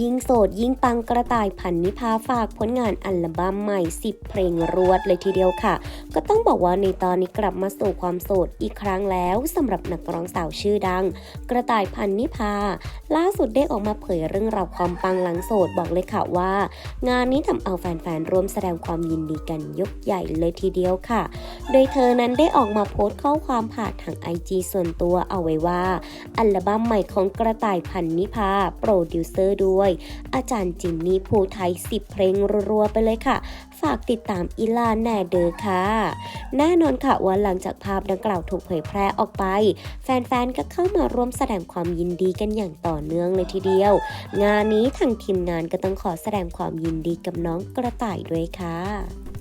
ยิ่งโสดยิ่งปังกระต่ายพันนิพาฝากผลงานอัลบั้มใหม่ 10 เพลงรวดเลยทีเดียวค่ะ ก็ต้องบอกว่าในตอนนี้กลับมาสู่ความโสดอีกครั้งแล้วสำหรับนักร้องสาวชื่อดัง กระต่ายพันนิพา ล่าสุดได้ออกมาเผยเรื่องราวความปังหลังโสดบอกเลยค่ะว่า งานนี้ทำเอาแฟนๆร่วมแสดงความยินดีกันยกใหญ่เลยทีเดียวค่ะ โดยเธอนั้นได้ออกมาโพสต์ข้อความผ่านทางไอจส่วนตัวเอาไว้ว่า อัลบั้มใหม่ของกระต่ายพันนิพาโปรดิวเซอร์ด้วย อาจารย์จิมมี่ภูไทย 10 เพลงรัวๆไปเลยค่ะ ฝากติดตามอีลาแน่เดอค่ะ แน่นอนค่ะว่าหลังจากภาพดังกล่าวถูกเผยแพร่ออกไป แฟนๆ ก็เข้ามาร่วมแสดงความยินดีกันอย่างต่อเนื่องเลยทีเดียว งานนี้ทางทีมงานก็ต้องขอแสดงความยินดีกับน้องกระต่ายด้วยค่ะ